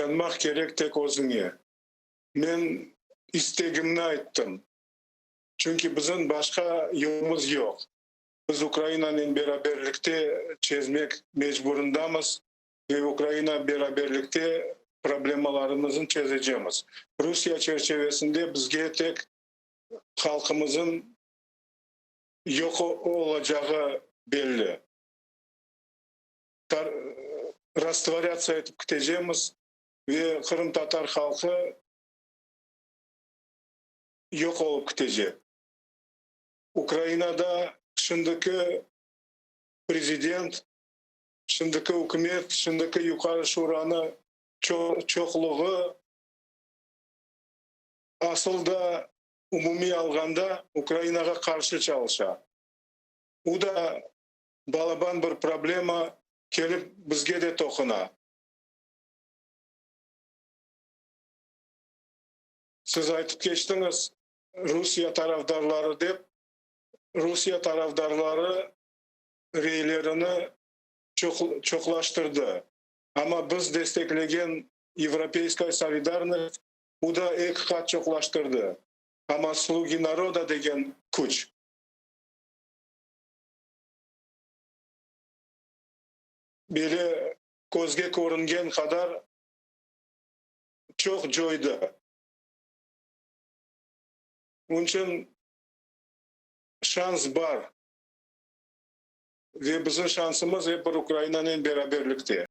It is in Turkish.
boşanmak gerek tek o'zingga men istegimni aytdim chunki bizni boshqa yo'limiz yo'q biz ukrainani beraberlikte çözmek mecburundamız ve ukraina beraberlikte problemalarımızın çözeceğimiz. Rusya çerçevesinde bizge tek halkımızın yok olacağı belli. Rastvaryatsiya etib kuteceğimiz е қырым татар халқы жок болуп кетеже украинада чындыкы президент чындыкы үкмөт чындыкы юкары шураны чоклугу асылда умуми алғанда Украинаға каршы чалыша. Уда балабан бір проблема келіп бізге де тоқына Siz aytıp geçtiniz Rusya taraftarları dep Rusya taraftarları reylerini çok, çoklaştırdı. Ama biz desteklegen Европейская солидарность bu da ek kat çoklaştırdı. Ama Slugi Народа деген kuch. Biri көзге көрінген kadar çok joydu. үшін шанс бар біздің шансымыз бір украинамен бәрібірлікте